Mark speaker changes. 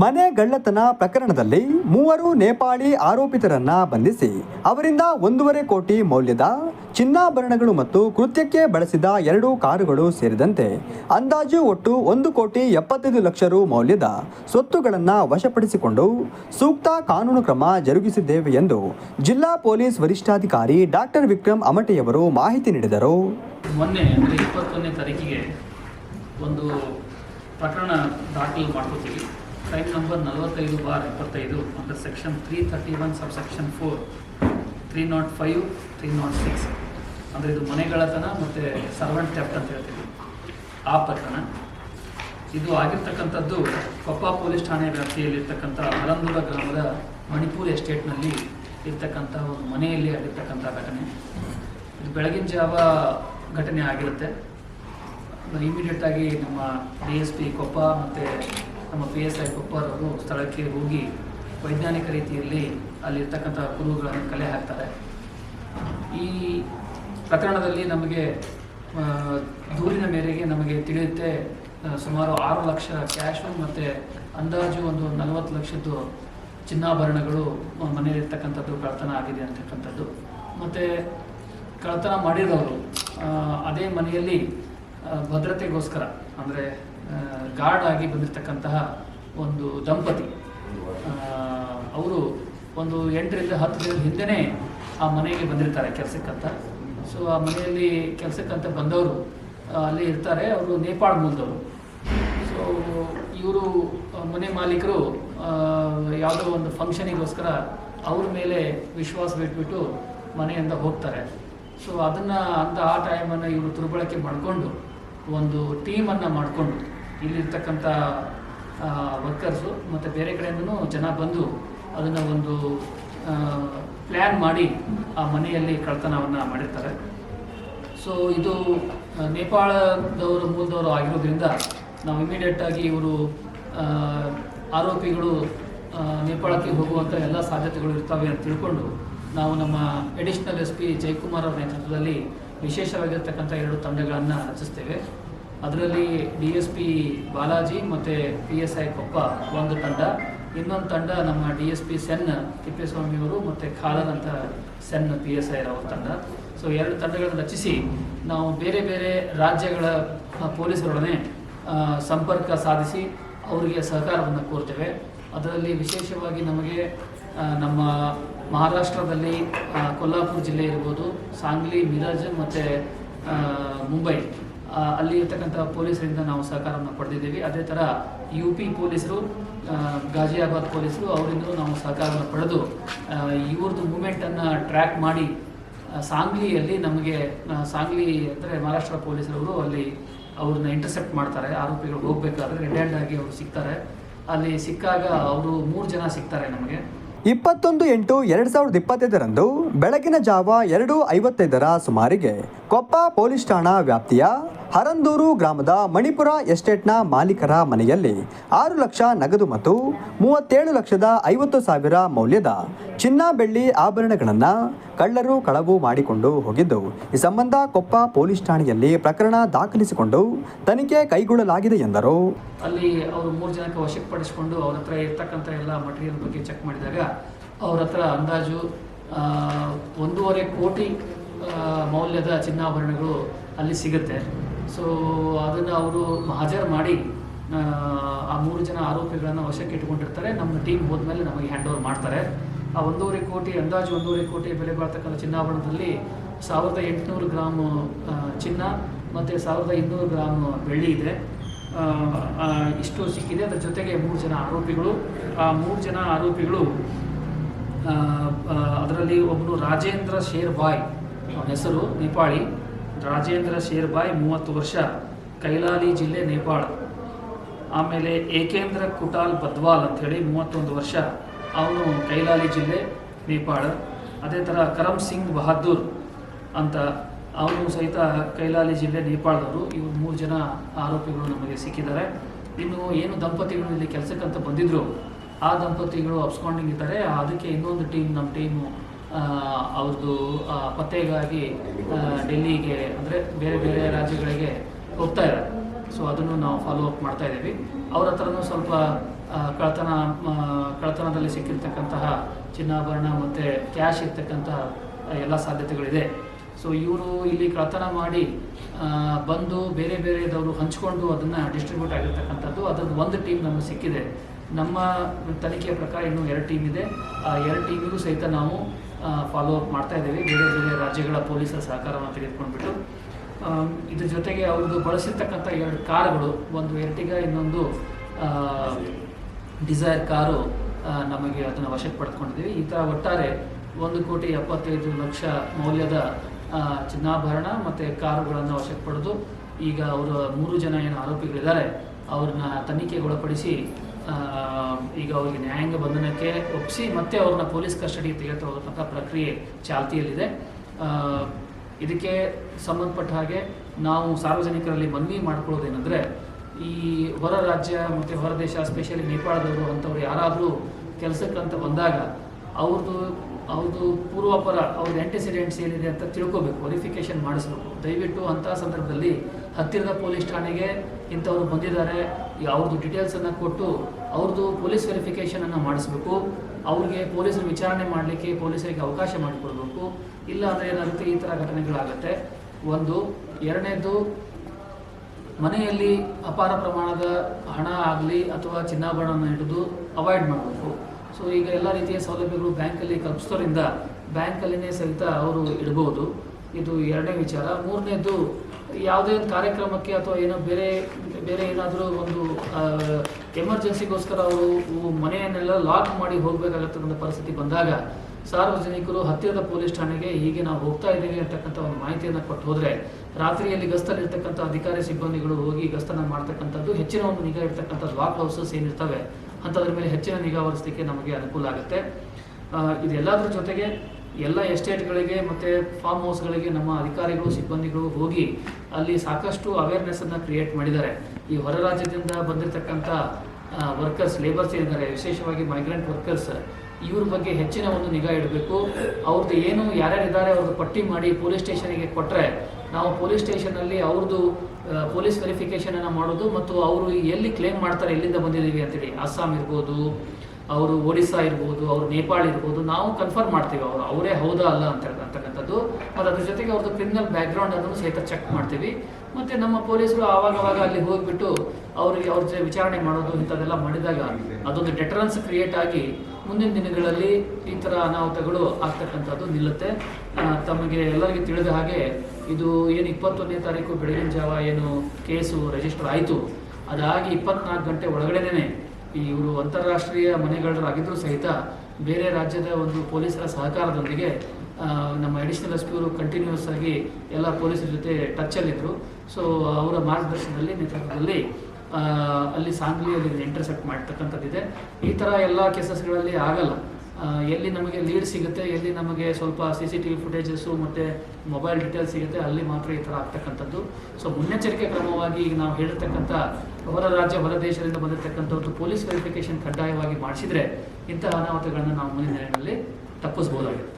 Speaker 1: ಮನೆ ಗಳ್ಳತನ ಪ್ರಕರಣದಲ್ಲಿ ಮೂವರು ನೇಪಾಳಿ ಆರೋಪಿತರನ್ನ ಬಂಧಿಸಿ, ಅವರಿಂದ ಒಂದೂವರೆ ಕೋಟಿ ಮೌಲ್ಯದ ಚಿನ್ನಾಭರಣಗಳು ಮತ್ತು ಕೃತ್ಯಕ್ಕೆ ಬಳಸಿದ ಎರಡು ಕಾರುಗಳು ಸೇರಿದಂತೆ ಅಂದಾಜು ಒಟ್ಟು ಒಂದು ಕೋಟಿ ಎಪ್ಪತ್ತೈದು ಲಕ್ಷ ರು ಮೌಲ್ಯದ ಸ್ವತ್ತುಗಳನ್ನು ವಶಪಡಿಸಿಕೊಂಡು ಸೂಕ್ತ ಕಾನೂನು ಕ್ರಮ ಜರುಗಿಸಿದ್ದೇವೆ ಎಂದು ಜಿಲ್ಲಾ ಪೊಲೀಸ್ ವರಿಷ್ಠಾಧಿಕಾರಿ ಡಾಕ್ಟರ್ ವಿಕ್ರಮ್ ಅಮಟೆಯವರು ಮಾಹಿತಿ ನೀಡಿದರು.
Speaker 2: ಮೊನ್ನೆ, ಅಂದರೆ ಇಪ್ಪತ್ತೊಂದನೇ ತಾರೀಕಿಗೆ ಒಂದು ಪ್ರಕರಣ ದಾಖಲು ಮಾಡ್ಕೋತೀವಿ. ಕ್ರೈಮ್ ನಂಬರ್ ನಲವತ್ತೈದು ಬಾರ್ ಇಪ್ಪತ್ತೈದು ಅಂದರೆ section three thirty one sub section four three naught five three naught six ಅಂದರೆ ಇದು ಮನೆಗಳತನ ಮತ್ತು ಸರ್ವೆಂಟ್ ಥೆಫ್ಟ್ ಅಂತ ಹೇಳ್ತೀವಿ. ಆ ಪ್ರಕರಣ. ಇದು ಆಗಿರ್ತಕ್ಕಂಥದ್ದು ಕೊಪ್ಪ ಪೊಲೀಸ್ ಠಾಣೆ ವ್ಯಾಪ್ತಿಯಲ್ಲಿರ್ತಕ್ಕಂಥ ಹರಂದೂರ ಗ್ರಾಮದ ಮಣಿಪುರ್ ಎಸ್ಟೇಟ್ನಲ್ಲಿ ಇರ್ತಕ್ಕಂಥ ಒಂದು ಮನೆಯಲ್ಲಿ ಆಗಿರ್ತಕ್ಕಂಥ ಘಟನೆ. ಇದು ಬೆಳಗಿನ ಜಾವ ಘಟನೆ ಆಗಿರುತ್ತೆ. ಇಮಿಡಿಯೇಟಾಗಿ ನಮ್ಮ ಡಿ ಎಸ್ ಪಿ ಕೊಪ್ಪ ಮತ್ತು ನಮ್ಮ ಪಿ ಎಸ್ ಐ ಕೊಪ್ಪರವರು ಸ್ಥಳಕ್ಕೆ ಹೋಗಿ ವೈಜ್ಞಾನಿಕ ರೀತಿಯಲ್ಲಿ ಅಲ್ಲಿರ್ತಕ್ಕಂಥ ಕುರುಹುಗಳನ್ನು ಕಲೆ ಹಾಕ್ತಾರೆ. ಈ ಪ್ರಕರಣದಲ್ಲಿ ನಮಗೆ ದೂರಿನ ಮೇರೆಗೆ ನಮಗೆ ತಿಳಿಯುತ್ತೆ ಸುಮಾರು ಆರು ಲಕ್ಷ ಕ್ಯಾಶು ಮತ್ತು ಅಂದಾಜು ಒಂದು ನಲವತ್ತು ಲಕ್ಷದ್ದು ಚಿನ್ನಾಭರಣಗಳು ಮನೆಯಲ್ಲಿರ್ತಕ್ಕಂಥದ್ದು ಕಳ್ತನ ಆಗಿದೆ ಅಂತಕ್ಕಂಥದ್ದು. ಮತ್ತು ಕಳ್ತನ ಮಾಡಿರೋರು ಅದೇ ಮನೆಯಲ್ಲಿ ಭದ್ರತೆಗೋಸ್ಕರ, ಅಂದರೆ ಗಾರ್ಡ್ ಆಗಿ ಬಂದಿರತಕ್ಕಂತಹ ಒಂದು ದಂಪತಿ. ಅವರು ಒಂದು ಎಂಟರಿಂದ ಹತ್ತು ದಿನದ ಹಿಂದೆನೇ ಆ ಮನೆಗೆ ಬಂದಿರ್ತಾರೆ ಕೆಲಸಕ್ಕಂತ. ಸೊ ಆ ಮನೆಯಲ್ಲಿ ಕೆಲಸಕ್ಕಂತ ಬಂದವರು ಅಲ್ಲಿ ಇರ್ತಾರೆ. ಅವರು ನೇಪಾಳ ಮೂಲದವರು. ಸೊ ಇವರು ಮನೆ ಮಾಲೀಕರು ಯಾವುದೋ ಒಂದು ಫಂಕ್ಷನಿಗೋಸ್ಕರ ಅವ್ರ ಮೇಲೆ ವಿಶ್ವಾಸ ಬಿಟ್ಬಿಟ್ಟು ಮನೆಯಿಂದ ಹೋಗ್ತಾರೆ. ಸೊ ಅದನ್ನು, ಅಂತ ಆ ಟೈಮನ್ನು ಇವರು ದುರ್ಬಳಕೆ ಮಾಡಿಕೊಂಡು, ಒಂದು ಟೀಮನ್ನು ಮಾಡಿಕೊಂಡು ಇಲ್ಲಿರ್ತಕ್ಕಂಥ ವರ್ಕರ್ಸು ಮತ್ತು ಬೇರೆ ಕಡೆಯಿಂದನು ಜನ ಬಂದು ಅದನ್ನು ಒಂದು ಪ್ಲ್ಯಾನ್ ಮಾಡಿ ಆ ಮನೆಯಲ್ಲಿ ಕಳ್ತನವನ್ನು ಮಾಡಿರ್ತಾರೆ. ಸೊ ಇದು ನೇಪಾಳದವರು, ಮೂಲದವರು ಆಗಿರೋದ್ರಿಂದ ನಾವು ಇಮಿಡಿಯೇಟಾಗಿ ಇವರು ಆರೋಪಿಗಳು ನೇಪಾಳಕ್ಕೆ ಹೋಗುವಂಥ ಎಲ್ಲ ಸಾಧ್ಯತೆಗಳು ಇರ್ತವೆ ಅಂತ ತಿಳ್ಕೊಂಡು ನಾವು ನಮ್ಮ ಎಡಿಷನಲ್ ಎಸ್ ಪಿ ಜಯಕುಮಾರ್ ಅವರ ನೇತೃತ್ವದಲ್ಲಿ ವಿಶೇಷವಾಗಿರ್ತಕ್ಕಂಥ ಎರಡು ತಂಡಗಳನ್ನು ರಚಿಸ್ತೇವೆ. ಅದರಲ್ಲಿ ಡಿ ಎಸ್ ಪಿ ಬಾಲಾಜಿ ಮತ್ತು ಪಿ ಎಸ್ ಐ ಕೊಪ್ಪ ಒಂದು ತಂಡ. ಇನ್ನೊಂದು ತಂಡ ನಮ್ಮ ಡಿ ಎಸ್ ಪಿ ಸೆನ್ ತಿಪ್ಪೇಸ್ವಾಮಿಯವರು ಮತ್ತು ಖಾದರ್ ಅಂತ ಸೆನ್ ಪಿ ಎಸ್ ಐ ಅವ್ರ ತಂಡ. ಸೊ ಎರಡು ತಂಡಗಳನ್ನು ರಚಿಸಿ ನಾವು ಬೇರೆ ಬೇರೆ ರಾಜ್ಯಗಳ ಪೊಲೀಸರೊಡನೆ ಸಂಪರ್ಕ ಸಾಧಿಸಿ ಅವರಿಗೆ ಸಹಕಾರವನ್ನು ಕೋರ್ತೇವೆ. ಅದರಲ್ಲಿ ವಿಶೇಷವಾಗಿ ನಮಗೆ ನಮ್ಮ ಮಹಾರಾಷ್ಟ್ರದಲ್ಲಿ ಕೊಲ್ಲಾಪುರ ಜಿಲ್ಲೆ ಇರ್ಬೋದು, ಸಾಂಗ್ಲಿ, ಮಿರಾಜ್ ಮತ್ತು ಮುಂಬೈ. ಅಲ್ಲಿ ಇರ್ತಕ್ಕಂಥ ಪೊಲೀಸರಿಂದ ನಾವು ಸಹಕಾರವನ್ನು ಪಡೆದಿದ್ದೀವಿ. ಅದೇ ಥರ ಯು ಪಿ ಪೊಲೀಸರು ಗಾಜಿಯಾಬಾದ್ ಪೊಲೀಸರು ಅವರಿಂದಲೂ ನಾವು ಸಹಕಾರವನ್ನು ಪಡೆದು ಇವ್ರದ್ದು ಮೂಮೆಂಟನ್ನು ಟ್ರ್ಯಾಕ್ ಮಾಡಿ ಸಾಂಗ್ಲಿಯಲ್ಲಿ ನಮಗೆ ಸಾಂಗ್ಲಿ ಅಂದರೆ ಮಹಾರಾಷ್ಟ್ರ ಪೊಲೀಸರವರು ಅಲ್ಲಿ ಅವ್ರನ್ನ ಇಂಟರ್ಸೆಪ್ಟ್ ಮಾಡ್ತಾರೆ, ಆರೋಪಿಗಳು ಹೋಗಬೇಕಾದ್ರೆ, ರೆಡ್ ಹ್ಯಾಂಡ್ ಆಗಿ ಅವರು ಸಿಗ್ತಾರೆ. ಅಲ್ಲಿ ಸಿಕ್ಕಾಗ ಅವರು ಮೂರು ಜನ ಸಿಗ್ತಾರೆ ನಮಗೆ.
Speaker 1: ಇಪ್ಪತ್ತೊಂದು ಎಂಟು ಎರಡು ಸಾವಿರದ ಇಪ್ಪತ್ತೈದರಂದು ಬೆಳಗಿನ ಜಾವ ಎರಡು ಐವತ್ತೈದರ ಸುಮಾರಿಗೆ ಕೊಪ್ಪ ಪೊಲೀಸ್ ಠಾಣಾ ವ್ಯಾಪ್ತಿಯ ಹರಂದೂರು ಗ್ರಾಮದ ಮಣಿಪುರ ಎಸ್ಟೇಟ್ನ ಮಾಲೀಕರ ಮನೆಯಲ್ಲಿ ಆರು ಲಕ್ಷ ನಗದು ಮತ್ತು ಮೂವತ್ತೇಳು ಲಕ್ಷದ ಐವತ್ತು ಸಾವಿರ ಮೌಲ್ಯದ ಚಿನ್ನ ಬೆಳ್ಳಿ ಆಭರಣಗಳನ್ನು ಕಳ್ಳರು ಕಳವು ಮಾಡಿಕೊಂಡು ಹೋಗಿದ್ದು, ಈ ಸಂಬಂಧ ಕೊಪ್ಪ ಪೊಲೀಸ್ ಠಾಣೆಯಲ್ಲಿ ಪ್ರಕರಣ ದಾಖಲಿಸಿಕೊಂಡು ತನಿಖೆ ಕೈಗೊಳ್ಳಲಾಗಿದೆ ಎಂದರು.
Speaker 2: ಅಲ್ಲಿ ಅವರು ಮೂರು ಜನಕ್ಕೆ ವಶಕ್ಕೆ ಪಡಿಸ್ಕೊಂಡು ಅವ್ರ ಹತ್ರ ಇರ್ತಕ್ಕಂಥ ಎಲ್ಲ ಮಟೀರಿಯಲ್ ಬಗ್ಗೆ ಚೆಕ್ ಮಾಡಿದಾಗ ಅವ್ರ ಹತ್ರ ಅಂದಾಜು ಒಂದೂವರೆ ಕೋಟಿ ಮೌಲ್ಯದ ಚಿನ್ನಾಭರಣಗಳು ಅಲ್ಲಿ ಸಿಗುತ್ತೆ. ಸೊ ಅದನ್ನು ಅವರು ಹಾಜರು ಮಾಡಿ ಆ, ಮೂರು ಜನ ಆರೋಪಿಗಳನ್ನು ವಶಕ್ಕೆ ಇಟ್ಕೊಂಡಿರ್ತಾರೆ ನಮ್ಮ ಟೀಮ್ ಹೋದ್ಮೇಲೆ ನಮಗೆ ಹ್ಯಾಂಡ್ ಓವರ್ ಮಾಡ್ತಾರೆ. ಆ ಒಂದೂವರೆ ಕೋಟಿ ಅಂದಾಜು ಒಂದೂವರೆ ಕೋಟಿ ಬೆಲೆ ಬಾಳ್ತಕ್ಕಂಥ ಚಿನ್ನಾಭರಣದಲ್ಲಿ ಸಾವಿರದ ಎಂಟುನೂರು ಗ್ರಾಮ್ ಚಿನ್ನ ಮತ್ತು ಸಾವಿರದ ಇನ್ನೂರು ಗ್ರಾಮ್ ಬೆಳ್ಳಿ ಇದೆ. ಇಷ್ಟು ಸಿಕ್ಕಿದೆ. ಅದರ ಜೊತೆಗೆ ಮೂರು ಜನ ಆರೋಪಿಗಳು. ಆ ಮೂರು ಜನ ಆರೋಪಿಗಳು ಅದರಲ್ಲಿ ಒಬ್ಬನು ರಾಜೇಂದ್ರ ಶೇರ್ಬಾಯ್ ಅವನ ಹೆಸರು ನೇಪಾಳಿ. ರಾಜೇಂದ್ರ ಶೇರ್ಬಾಯ್ ಮೂವತ್ತು ವರ್ಷ, ಕೈಲಾಲಿ ಜಿಲ್ಲೆ ನೇಪಾಳ. ಆಮೇಲೆ ಏಕೇಂದ್ರ ಕುಟಾಲ್ ಬದ್ವಾಲ್ ಅಂಥೇಳಿ ಮೂವತ್ತೊಂದು ವರ್ಷ, ಅವನು ಕೈಲಾಲಿ ಜಿಲ್ಲೆ ನೇಪಾಳ. ಅದೇ ಥರ ಕರಮ್ ಸಿಂಗ್ ಬಹದ್ದೂರ್ ಅಂತ ಅವನು ಸಹಿತ ಕೈಲಾಲಿ ಜಿಲ್ಲೆ ನೇಪಾಳದವರು. ಇವರು ಮೂರು ಜನ ಆರೋಪಿಗಳು ನಮಗೆ ಸಿಕ್ಕಿದ್ದಾರೆ. ಇನ್ನು ಏನು ದಂಪತಿಗಳು ಇಲ್ಲಿ ಕೆಲಸಕ್ಕಂತ ಬಂದಿದ್ದರು ಆ ದಂಪತಿಗಳು ಅಬ್ಸ್ಕಾಂಡಿಂಗ್ ಇದ್ದಾರೆ. ಅದಕ್ಕೆ ಇನ್ನೊಂದು ಟೀಮ್, ನಮ್ಮ ಟೀಮು ಅವ್ರದ್ದು ಪತ್ತೆಗಾಗಿ ಡೆಲ್ಲಿಗೆ ಅಂದರೆ ಬೇರೆ ಬೇರೆ ರಾಜ್ಯಗಳಿಗೆ ಹೋಗ್ತಾ ಇದ್ದಾರೆ. ಸೊ ಅದನ್ನು ನಾವು ಫಾಲೋ ಅಪ್ ಮಾಡ್ತಾ ಇದ್ದೀವಿ. ಅವ್ರ ಹತ್ರನೂ ಸ್ವಲ್ಪ ಕಳ್ತನ ಕಳ್ಳತನದಲ್ಲಿ ಸಿಕ್ಕಿರ್ತಕ್ಕಂತಹ ಚಿನ್ನಾಭರಣ ಮತ್ತು ಕ್ಯಾಶ್ ಇರ್ತಕ್ಕಂತಹ ಎಲ್ಲ ಸಾಧ್ಯತೆಗಳಿದೆ. ಸೊ ಇವರು ಇಲ್ಲಿ ಕಳ್ಳತನ ಮಾಡಿ ಬಂದು ಬೇರೆ ಬೇರೆದವರು ಹಂಚ್ಕೊಂಡು ಅದನ್ನು ಡಿಸ್ಟ್ರಿಬ್ಯೂಟ್ ಆಗಿರ್ತಕ್ಕಂಥದ್ದು ಅದರದ್ದು ಒಂದು ಟೀಮ್ ನಮಗೆ ಸಿಕ್ಕಿದೆ. ನಮ್ಮ ತನಿಖೆಯ ಪ್ರಕಾರ ಇನ್ನೂ ಎರಡು ಟೀಮ್ ಇದೆ. ಆ ಎರಡು ಟೀಮಿಗೂ ಸಹಿತ ನಾವು ಫಾಲೋ ಅಪ್ ಮಾಡ್ತಾ ಇದ್ದೀವಿ. ಬೇರೆ ಬೇರೆ ರಾಜ್ಯಗಳ ಪೊಲೀಸರ ಸಹಕಾರವನ್ನು ತೆಗೆದುಕೊಂಡ್ಬಿಟ್ಟು ಇದ್ರ ಜೊತೆಗೆ ಅವ್ರದ್ದು ಬಳಸಿರ್ತಕ್ಕಂಥ ಎರಡು ಕಾರುಗಳು, ಒಂದು ಎರ್ಟಿಗ ಇನ್ನೊಂದು ಡಿಸೈರ್ ಕಾರು ನಮಗೆ ಅದನ್ನು ವಶಕ್ಕೆ ಪಡೆದುಕೊಂಡಿದ್ದೀವಿ. ಈ ಥರ ಒಟ್ಟಾರೆ ಒಂದು ಕೋಟಿ ಎಪ್ಪತ್ತೈದು ಲಕ್ಷ ಮೌಲ್ಯದ ಚಿನ್ನಾಭರಣ ಮತ್ತು ಕಾರುಗಳನ್ನು ವಶಕ್ಕೆ ಪಡೆದು ಈಗ ಅವರು ಮೂರು ಜನ ಏನು ಆರೋಪಿಗಳಿದ್ದಾರೆ, ಅವ್ರನ್ನ ತನಿಖೆಗೊಳಪಡಿಸಿ ಈಗ ಅವರಿಗೆ ನ್ಯಾಯಾಂಗ ಬಂಧನಕ್ಕೆ ಒಪ್ಪಿಸಿ ಮತ್ತೆ ಅವ್ರನ್ನ ಪೊಲೀಸ್ ಕಸ್ಟಡಿಗೆ ತೆಗೆದುಕೊಳ್ಳತಕ್ಕಂಥ ಪ್ರಕ್ರಿಯೆ ಚಾಲ್ತಿಯಲ್ಲಿದೆ. ಇದಕ್ಕೆ ಸಂಬಂಧಪಟ್ಟ ಹಾಗೆ ನಾವು ಸಾರ್ವಜನಿಕರಲ್ಲಿ ಮನವಿ ಮಾಡ್ಕೊಳ್ಳೋದೇನೆಂದರೆ, ಈ ಹೊರ ರಾಜ್ಯ ಮತ್ತು ಹೊರ ದೇಶ ಸ್ಪೆಷಲಿ ನೇಪಾಳದವರು ಅಂಥವ್ರು ಯಾರಾದರೂ ಕೆಲಸಕ್ಕಂತ ಬಂದಾಗ ಅವ್ರದ್ದು ಅವ್ರದ್ದು ಪೂರ್ವಾಪರ ಅವ್ರದ್ದು ಆ್ಯಂಟಿಸಿಡೆಂಟ್ಸ್ ಏನಿದೆ ಅಂತ ತಿಳ್ಕೊಬೇಕು ವೆರಿಫಿಕೇಷನ್ ಮಾಡಿಸ್ಬೇಕು. ದಯವಿಟ್ಟು ಅಂಥ ಸಂದರ್ಭದಲ್ಲಿ ಹತ್ತಿರದ ಪೊಲೀಸ್ ಠಾಣೆಗೆ ಇಂಥವ್ರು ಬಂದಿದ್ದಾರೆ ಈ ಅವ್ರದ್ದು ಡೀಟೇಲ್ಸನ್ನು ಕೊಟ್ಟು ಅವ್ರದ್ದು ಪೊಲೀಸ್ ವೆರಿಫಿಕೇಷನನ್ನು ಮಾಡಿಸ್ಬೇಕು. ಅವ್ರಿಗೆ ಪೊಲೀಸರು ವಿಚಾರಣೆ ಮಾಡಲಿಕ್ಕೆ ಪೊಲೀಸರಿಗೆ ಅವಕಾಶ ಮಾಡಿಕೊಡ್ಬೇಕು. ಇಲ್ಲ ಅಂದರೆ ಏನಾಗುತ್ತೆ, ಈ ಥರ ಘಟನೆಗಳಾಗುತ್ತೆ. ಒಂದು, ಎರಡನೇದು, ಮನೆಯಲ್ಲಿ ಅಪಾರ ಪ್ರಮಾಣದ ಹಣ ಆಗಲಿ ಅಥವಾ ಚಿನ್ನಾಭರಣವನ್ನು ಹಿಡಿದು ಅವಾಯ್ಡ್ ಮಾಡಬೇಕು. ಸೊ ಈಗ ಎಲ್ಲ ರೀತಿಯ ಸೌಲಭ್ಯಗಳು ಬ್ಯಾಂಕಲ್ಲಿ ಕಲ್ಪಿಸೋದ್ರಿಂದ ಬ್ಯಾಂಕಲ್ಲಿನೇ ಸಹಿತ ಅವರು ಇಡ್ಬೋದು. ಇದು ಎರಡನೇ ವಿಚಾರ. ಮೂರನೇದು ಯಾವುದೇ ಒಂದು ಕಾರ್ಯಕ್ರಮಕ್ಕೆ ಅಥವಾ ಏನೋ ಬೇರೆ ಬೇರೆ ಏನಾದರೂ ಒಂದು ಎಮರ್ಜೆನ್ಸಿಗೋಸ್ಕರ ಅವರು ಮನೆಯನ್ನೆಲ್ಲ ಲಾಕ್ ಮಾಡಿ ಹೋಗಬೇಕಾಗತಕ್ಕಂಥ ಪರಿಸ್ಥಿತಿ ಬಂದಾಗ ಸಾರ್ವಜನಿಕರು ಹತ್ತಿರದ ಪೊಲೀಸ್ ಠಾಣೆಗೆ ಹೀಗೆ ನಾವು ಹೋಗ್ತಾ ಇದ್ದೀವಿ ಅಂತಕ್ಕಂಥ ಒಂದು ಮಾಹಿತಿಯನ್ನು ಕೊಟ್ಟು ಹೋದರೆ ರಾತ್ರಿಯಲ್ಲಿ ಗಸ್ತಲ್ಲಿರ್ತಕ್ಕಂಥ ಅಧಿಕಾರಿ ಸಿಬ್ಬಂದಿಗಳು ಹೋಗಿ ಗಸ್ತನ ಮಾಡ್ತಕ್ಕಂಥದ್ದು, ಹೆಚ್ಚಿನ ಒಂದು ನಿಗಾ ಇರ್ತಕ್ಕಂಥ ಲಾಕ್ ಹೌಸಸ್ ಏನಿರ್ತವೆ ಅಂಥದ್ರ ಮೇಲೆ ಹೆಚ್ಚಿನ ನಿಗಾ ವಹಿಸಲಿಕ್ಕೆ ನಮಗೆ ಅನುಕೂಲ ಆಗುತ್ತೆ. ಇದೆಲ್ಲದರ ಜೊತೆಗೆ ಎಲ್ಲ ಎಸ್ಟೇಟ್ಗಳಿಗೆ ಮತ್ತು ಫಾರ್ಮ್ ಹೌಸ್ಗಳಿಗೆ ನಮ್ಮ ಅಧಿಕಾರಿಗಳು, ಸಿಬ್ಬಂದಿಗಳು ಹೋಗಿ ಅಲ್ಲಿ ಸಾಕಷ್ಟು ಅವೇರ್ನೆಸ್ಸನ್ನು ಕ್ರಿಯೇಟ್ ಮಾಡಿದ್ದಾರೆ. ಈ ಹೊರ ರಾಜ್ಯದಿಂದ ಬಂದಿರತಕ್ಕಂಥ ವರ್ಕರ್ಸ್ ಲೇಬರ್ಸ್ ಏನಿದ್ದಾರೆ ವಿಶೇಷವಾಗಿ ಮೈಗ್ರೆಂಟ್ ವರ್ಕರ್ಸ್ ಇವ್ರ ಬಗ್ಗೆ ಹೆಚ್ಚಿನ ಒಂದು ನಿಗಾ ಇಡಬೇಕು. ಅವ್ರದ್ದು ಏನು ಯಾರ್ಯಾರಿದ್ದಾರೆ ಅವ್ರದ್ದು ಪಟ್ಟಿ ಮಾಡಿ ಪೊಲೀಸ್ ಸ್ಟೇಷನಿಗೆ ಕೊಟ್ಟರೆ ನಾವು ಪೊಲೀಸ್ ಸ್ಟೇಷನಲ್ಲಿ ಅವ್ರದ್ದು ಪೊಲೀಸ್ ವೆರಿಫಿಕೇಷನನ್ನು ಮಾಡೋದು ಮತ್ತು ಅವರು ಎಲ್ಲಿ ಕ್ಲೇಮ್ ಮಾಡ್ತಾರೆ, ಎಲ್ಲಿಂದ ಬಂದಿದ್ದೀವಿ ಅಂತೇಳಿ. ಅಸ್ಸಾಂ ಇರ್ಬೋದು ಅವರು ಒರಿಸ್ಸಾ ಇರ್ಬೋದು, ಅವರು ನೇಪಾಳ ಇರ್ಬೋದು, ನಾವು ಕನ್ಫರ್ಮ್ ಮಾಡ್ತೀವಿ ಅವರು. ಅವರೇ ಹೌದಾ ಅಲ್ಲ ಅಂತ ಅಂತಕ್ಕಂಥದ್ದು. ಮತ್ತು ಅದ್ರ ಜೊತೆಗೆ ಅವ್ರದ್ದು ಕ್ರಿಮಿನಲ್ ಬ್ಯಾಕ್ಗ್ರೌಂಡ್ ಅದನ್ನು ಸಹಿತ ಚೆಕ್ ಮಾಡ್ತೀವಿ. ಮತ್ತು ನಮ್ಮ ಪೊಲೀಸರು ಆವಾಗವಾಗ ಅಲ್ಲಿ ಹೋಗಿಬಿಟ್ಟು ಅವರಿಗೆ ಅವ್ರ ಜೊತೆ ವಿಚಾರಣೆ ಮಾಡೋದು ಇಂಥದ್ದೆಲ್ಲ ಮಾಡಿದಾಗ ಅದೊಂದು ಡೆಟರೆನ್ಸ್ ಕ್ರಿಯೇಟ್ ಆಗಿ ಮುಂದಿನ ದಿನಗಳಲ್ಲಿ ಈ ಥರ ಅನಾಹುತಗಳು ಆಗ್ತಕ್ಕಂಥದ್ದು ನಿಲ್ಲುತ್ತೆ. ತಮಗೆ ಎಲ್ಲರಿಗೂ ತಿಳಿದ ಹಾಗೆ ಇದು ಏನು ಇಪ್ಪತ್ತೊಂದನೇ ತಾರೀಕು ಬೆಳಗಿನ ಜಾವ ಏನು ಕೇಸು ರಿಜಿಸ್ಟರ್ ಆಯಿತು. ಅದಾಗಿ ಇಪ್ಪತ್ನಾಲ್ಕು ಗಂಟೆ ಒಳಗಡೆನೇ ಇವರು ಅಂತಾರಾಷ್ಟ್ರೀಯ ಮನೆಗಳಾಗಿದ್ದರೂ ಸಹಿತ ಬೇರೆ ರಾಜ್ಯದ ಒಂದು ಪೊಲೀಸರ ಸಹಕಾರದೊಂದಿಗೆ ನಮ್ಮ ಅಡಿಷನಲ್ ಎಸ್ ಪಿ ಅವರು ಕಂಟಿನ್ಯೂಸ್ ಆಗಿ ಎಲ್ಲ ಪೊಲೀಸರ ಜೊತೆ ಟಚ್ಚಲ್ಲಿದ್ದರು ಸೊ ಅವರ ಮಾರ್ಗದರ್ಶನದಲ್ಲಿ ನೇತೃತ್ವದಲ್ಲಿ ಅಲ್ಲಿ ಸಾಂಗ್ಲಿಯಲ್ಲಿ ಇಂಟರ್ಸೆಪ್ಟ್ ಮಾಡ್ತಕ್ಕಂಥದ್ದಿದೆ. ಈ ಥರ ಎಲ್ಲ ಕೇಸಸ್ಗಳಲ್ಲಿ ಆಗಲ್ಲ. ಎಲ್ಲಿ ನಮಗೆ ಲೀಡ್ ಸಿಗುತ್ತೆ, ಎಲ್ಲಿ ನಮಗೆ ಸ್ವಲ್ಪ C C T V footages ಮತ್ತು ಮೊಬೈಲ್ ಡೀಟೇಲ್ಸ್ ಸಿಗುತ್ತೆ, ಅಲ್ಲಿ ಮಾತ್ರ ಈ ಥರ ಆಗ್ತಕ್ಕಂಥದ್ದು. ಸೊ ಮುನ್ನೆಚ್ಚರಿಕೆ ಕ್ರಮವಾಗಿ ಈಗ ನಾವು ಹೇಳಿರ್ತಕ್ಕಂಥ ಹೊರ ರಾಜ್ಯ, ಹೊರ ದೇಶದಿಂದ ಬಂದಿರತಕ್ಕಂಥದ್ದು ಪೊಲೀಸ್ ವೆರಿಫಿಕೇಷನ್ ಕಡ್ಡಾಯವಾಗಿ ಮಾಡಿಸಿದರೆ ಇಂತಹ ಅನಾಹುತಗಳನ್ನು ನಾವು ಮುಂದಿನ ದಿನಗಳಲ್ಲಿ ತಪ್ಪಿಸ್ಬೋದಾಗಿರುತ್ತೆ.